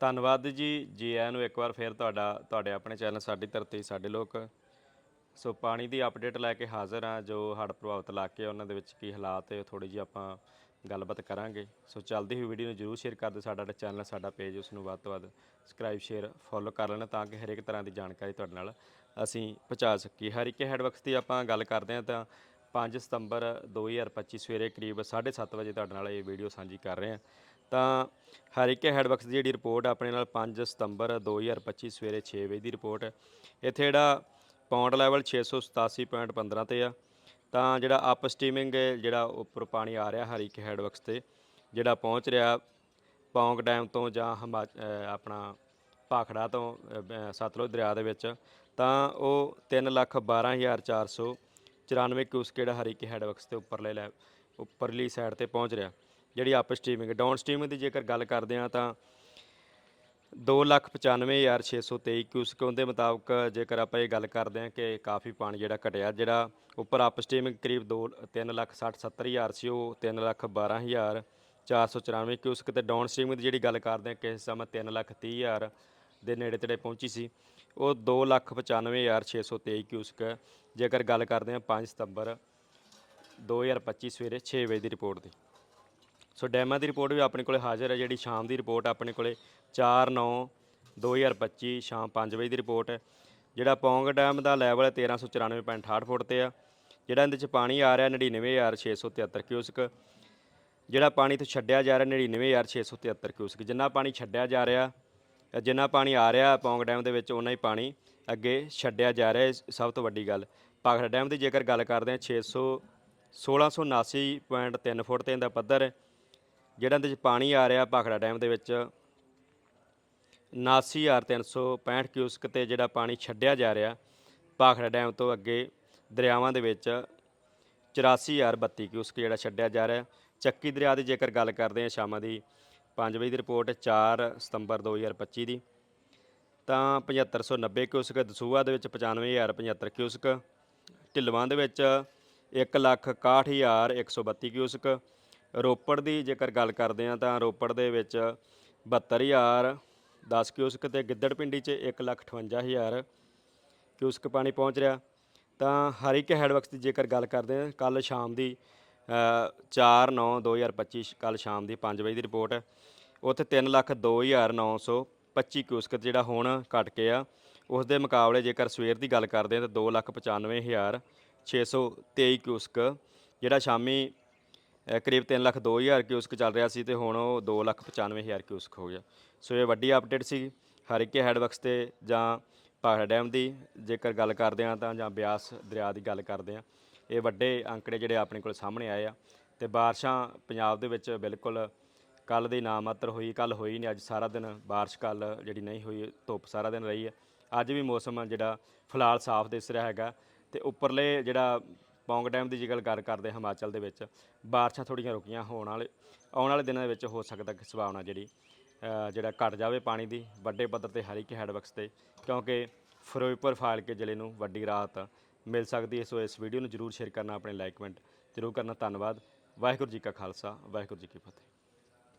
ਧੰਨਵਾਦ ਜੀ ਜੀ ਆਇਆਂ ਨੂੰ ਇੱਕ ਵਾਰ ਫੇਰ ਤੁਹਾਡਾ, ਤੁਹਾਡੇ ਆਪਣੇ ਚੈਨਲ ਸਾਡੀ ਧਰਤੀ, ਸਾਡੇ ਲੋਕ। ਸੋ ਪਾਣੀ ਦੀ ਅਪਡੇਟ ਲੈ ਕੇ ਹਾਜ਼ਰ ਹਾਂ, ਜੋ ਹੜ੍ਹ ਪ੍ਰਭਾਵਿਤ ਇਲਾਕੇ ਆ, ਉਹਨਾਂ ਦੇ ਵਿੱਚ ਕੀ ਹਾਲਾਤ ਹੈ ਥੋੜੀ ਜਿਹੀ ਆਪਾਂ ਗੱਲਬਾਤ ਕਰਾਂਗੇ। ਸੋ ਚੱਲਦੀ ਹੋਈ ਵੀਡੀਓ ਨੂੰ ਜਰੂਰ ਸ਼ੇਅਰ ਕਰ ਦਿਓ, ਸਾਡਾ ਚੈਨਲ, ਸਾਡਾ ਪੇਜ ਉਸ ਨੂੰ ਵੱਧ ਤੋਂ ਵੱਧ ਸਬਸਕ੍ਰਾਈਬ ਸ਼ੇਅਰ ਫੋਲੋ ਕਰ ਲੈਣਾ, ਤਾਂ ਕਿ ਹਰੇਕ ਤਰ੍ਹਾਂ ਦੀ ਜਾਣਕਾਰੀ ਤੁਹਾਡੇ ਨਾਲ ਅਸੀਂ ਪਹੁੰਚਾ ਸਕੀਏ। ਹਰ ਇੱਕ ਹੈਡਵਰਕਸ ਦੀ ਆਪਾਂ ਗੱਲ ਕਰਦੇ ਹਾਂ, ਤਾਂ 5 ਸਤੰਬਰ 2025 ਸਵੇਰੇ ਕਰੀਬ 7:30 ਵਜੇ ਤੁਹਾਡੇ ਨਾਲ ਇਹ ਵੀਡੀਓ ਸਾਂਝੀ ਕਰ ਰਹੇ ਹਾਂ। ਤਾਂ ਹਰੀਕੇ ਹੈਡਵਰਕਸ ਦੀ ਜਿਹੜੀ ਰਿਪੋਰਟ ਆਪਣੇ ਨਾਲ 5 ਸਤੰਬਰ 2025 ਸਵੇਰੇ 6 ਵਜੇ ਦੀ ਰਿਪੋਰਟ ਇੱਥੇ ਜਿਹੜਾ ਪੌਂਡ ਲੈਵਲ 687.15 ਤੇ ਆ। ਤਾਂ ਜਿਹੜਾ ਅਪ ਸਟੀਮਿੰਗ ਜਿਹੜਾ ਉੱਪਰ ਪਾਣੀ ਆ ਰਿਹਾ ਹਰੀਕੇ ਹੈਡਵਰਕਸ ਤੇ, ਜਿਹੜਾ ਪਹੁੰਚ ਰਿਹਾ ਪੌਂਗ ਡੈਮ ਤੋਂ ਜਾਂ ਆਪਣਾ ਪਾਖੜਾ ਤੋਂ ਸਤਲੁਜ ਦਰਿਆ ਦੇ ਵਿੱਚ, ਤਾਂ ਉਹ 3 ਲੱਖ 12400 94 ਕਿਊਸਕੇਡ ਹਰੀਕੇ ਹੈਡਵਰਕਸ ਤੇ ਉੱਪਰਲੇ ਲੈ ਉੱਪਰਲੀ ਸਾਈਡ ਤੇ ਪਹੁੰਚ ਰਿਹਾ। ਜਿਹੜੀ ਅਪ ਸਟ੍ਰੀਮਿੰਗ ਡਾਊਨ ਸਟ੍ਰੀਮਿੰਗ ਦੀ ਜੇਕਰ ਗੱਲ ਕਰਦੇ ਆ ਤਾਂ 295623 ਕਿਊਸਕੋਂ ਦੇ ਮੁਤਾਬਕ ਜੇਕਰ ਆਪਾਂ ਇਹ ਗੱਲ ਕਰਦੇ ਆ ਕਿ ਕਾਫੀ ਪਾਣੀ ਜਿਹੜਾ ਘਟਿਆ, ਜਿਹੜਾ ਉੱਪਰ ਅਪ ਸਟ੍ਰੀਮਿੰਗ ਕਰੀਬ 2 36070000 ਸੀ ਉਹ 312494 ਕਿਊਸਕ ਤੇ ਡਾਊਨ ਸਟ੍ਰੀਮਿੰਗ ਦੀ ਜਿਹੜੀ ਗੱਲ ਕਰਦੇ ਆ ਕਿ ਇਸ ਸਮਾਂ 330000 ਦੇ ਨੇੜੇ ਤੇੜੇ ਪਹੁੰਚੀ ਸੀ। ਉਹ 2,95,623 ਕਿਊਸਕ ਹੈ। ਜੇਕਰ ਗੱਲ ਕਰਦੇ ਹਾਂ 5 ਸਤੰਬਰ 2025 ਸਵੇਰੇ 6 ਵਜੇ ਦੀ ਰਿਪੋਰਟ ਦੀ। ਸੋ ਡੈਮਾਂ ਦੀ ਰਿਪੋਰਟ ਵੀ ਆਪਣੇ ਕੋਲੇ ਹਾਜ਼ਰ ਹੈ ਜਿਹੜੀ ਸ਼ਾਮ ਦੀ ਰਿਪੋਰਟ ਆਪਣੇ ਕੋਲੇ 4 9 2025 ਸ਼ਾਮ 5 ਵਜੇ ਦੀ ਰਿਪੋਰਟ ਹੈ। ਜਿਹੜਾ ਪੌਂਗ ਡੈਮ ਦਾ ਲੈਵਲ 1394.68 ਫੁੱਟ ਤੇ ਆ। ਜਿਹੜਾ ਇਹਦੇ ਚ ਪਾਣੀ ਆ ਰਿਹਾ 99673 ਕਿਊਸਕ। ਜਿਹੜਾ ਪਾਣੀ ਤੋਂ ਛੱਡਿਆ ਜਾ ਰਿਹਾ 99673 ਕਿਊਸਕ। ਜਿੰਨਾ ਪਾਣੀ ਛੱਡਿਆ ਜਾ ਰਿਹਾ ਜਿੰਨਾ ਪਾਣੀ ਆ ਰਿਹਾ ਪੌਂਗ ਡੈਮ ਦੇ ਵਿੱਚ ਉਨਾ ਹੀ ਪਾਣੀ ਅੱਗੇ ਛੱਡਿਆ ਜਾ ਰਿਹਾ। ਇਹ ਸਭ ਤੋਂ ਵੱਡੀ ਗੱਲ। ਭਾਖੜਾ ਡੈਮ ਦੀ ਜੇਕਰ ਗੱਲ ਕਰਦੇ ਹਾਂ 600 1679.3 ਫੁੱਟ ਤੇ ਇਹਦਾ ਪੱਧਰ ਹੈ ਜਿਹੜਾ ਇਹਦੇ ਚ ਪਾਣੀ ਆ ਰਿਹਾ ਭਾਖੜਾ ਡੈਮ ਦੇ ਵਿੱਚ 79365 ਕਿਊਸਕ ਤੇ ਜਿਹੜਾ ਪਾਣੀ ਛੱਡਿਆ ਜਾ ਰਿਹਾ ਭਾਖੜਾ ਡੈਮ ਤੋਂ ਅੱਗੇ ਦਰਿਆਵਾਂ ਦੇ ਵਿੱਚ 84032 ਕਿਊਸਕ ਜਿਹੜਾ ਛੱਡਿਆ ਜਾ ਰਿਹਾ। ਚੱਕੀ ਦਰਿਆ ਦੀ ਜੇਕਰ ਗੱਲ ਕਰਦੇ ਹਾਂ, ਸ਼ਾਮਾਂ ਦੀ 5 ਵਜੇ ਦੀ ਰਿਪੋਰਟ 4 ਸਤੰਬਰ 2025 ਦੀ। ਤਾਂ 7590 ਕਿਊਸਕ ਦਸੂਆ ਦੇ ਵਿੱਚ 95075 ਕਿਊਸਕ, ਢਿਲਵਾਂ ਦੇ ਵਿੱਚ 161132 ਕਿਊਸਕ। ਰੋਪੜ ਦੀ ਜੇਕਰ ਗੱਲ ਕਰਦੇ ਹਾਂ ਤਾਂ ਰੋਪੜ ਦੇ ਵਿੱਚ 72000 10 ਕਿਊਸਕ ਤੇ ਗਿੱਦੜਪਿੰਡੀ 'ਚ 158000 ਕਿਊਸਕ ਪਾਣੀ ਪਹੁੰਚ ਰਿਹਾ। ਤਾਂ ਹਰ ਇੱਕ ਹੈਡਵਰਕਸ ਦੀ ਜੇਕਰ ਗੱਲ ਕਰਦੇ ਹਾਂ ਕੱਲ ਸ਼ਾਮ ਦੀ 4 9 2025 ਕੱਲ ਸ਼ਾਮ ਦੀ 5 ਵਜੇ ਦੀ ਰਿਪੋਰਟ ਉੱਥੇ 302925 ਕਿਊਸਕ ਜਿਹੜਾ ਹੁਣ ਘਟ ਕੇ ਆ। ਉਸ ਦੇ ਮੁਕਾਬਲੇ ਜੇਕਰ ਸਵੇਰ ਦੀ ਗੱਲ ਕਰਦੇ ਹਾਂ ਤਾਂ 295623 ਕਿਊਸਕ, ਜਿਹੜਾ ਸ਼ਾਮੀ ਕਰੀਬ 3 ਲੱਖ 2000 ਕਿਊਸਕ ਚੱਲ ਰਿਹਾ ਸੀ ਤੇ ਹੁਣ ਉਹ 2 ਲੱਖ 95000 ਕਿਊਸਕ ਹੋ ਗਿਆ। ਸੋ ਇਹ ਵੱਡੀ ਅਪਡੇਟ ਸੀ। ਹਰੀਕੇ ਹੈਡਵਰਕਸ ਤੇ ਜਾਂ ਭਾਖੜਾ ਡੈਮ ਦੀ ਜੇਕਰ ਗੱਲ ਕਰਦੇ ਹਾਂ ਤਾਂ ਜਾਂ ਬਿਆਸ ਦਰਿਆ ਦੀ ਗੱਲ ਕਰਦੇ ਹਾਂ, ਇਹ ਵੱਡੇ ਅੰਕੜੇ ਜਿਹੜੇ ਆਪਣੇ ਕੋਲ ਸਾਹਮਣੇ ਆਏ ਆ ਤੇ ਬਾਰਿਸ਼ਾਂ ਪੰਜਾਬ ਦੇ ਵਿੱਚ ਬਿਲਕੁਲ ਕੱਲ ਦੀ ਨਾ ਮਾਤਰ ਹੋਈ ਕੱਲ ਹੋਈ ਨਹੀਂ, ਅੱਜ ਸਾਰਾ ਦਿਨ ਬਾਰਿਸ਼ ਕੱਲ ਜਿਹੜੀ ਨਹੀਂ ਹੋਈ, ਧੁੱਪ ਸਾਰਾ ਦਿਨ ਰਹੀ ਹੈ। ਅੱਜ ਵੀ ਮੌਸਮ ਜਿਹੜਾ ਫਿਲਹਾਲ ਸਾਫ਼ ਦਿਸ ਰਿਹਾ ਹੈਗਾ ਤੇ ਉੱਪਰਲੇ ਜਿਹੜਾ ਪੌਂਗ ਡੈਮ ਦੀ ਜੇਕਰ ਗੱਲ ਕਰਦੇ ਹਿਮਾਚਲ ਦੇ ਵਿੱਚ, ਬਾਰਿਸ਼ਾਂ ਥੋੜੀਆਂ ਰੁਕੀਆਂ ਹੋਣ ਵਾਲੇ, ਆਉਣ ਵਾਲੇ ਦਿਨਾਂ ਦੇ ਵਿੱਚ ਹੋ ਸਕਦਾ ਕਿ ਸੰਭਾਵਨਾ ਜਿਹੜੀ ਜਿਹੜਾ ਘਟ ਜਾਵੇ ਪਾਣੀ ਦੀ ਵੱਡੇ ਪੱਧਰ ਤੇ ਹਰੀਕੇ ਹੈਡਵਰਕਸ ਤੇ, ਕਿਉਂਕਿ ਫਿਰੋਜ਼ਪੁਰ, ਫਾਜ਼ਿਲਕੇ ਜ਼ਿਲ੍ਹੇ ਨੂੰ ਵੱਡੀ ਰਾਹਤ ਮਿਲ ਸਕਦੀ ਹੈ। ਸੋ ਇਸ ਵੀਡੀਓ ਨੂੰ ਜਰੂਰ ਸ਼ੇਅਰ ਕਰਨਾ, ਆਪਣੇ ਲਾਈਕ ਕਮੈਂਟ ਜਰੂਰ ਕਰਨਾ। ਧੰਨਵਾਦ। ਵਾਹਿਗੁਰੂ ਜੀ ਕਾ ਖਾਲਸਾ, ਵਾਹਿਗੁਰੂ ਜੀ ਕੀ ਫਤਿਹ।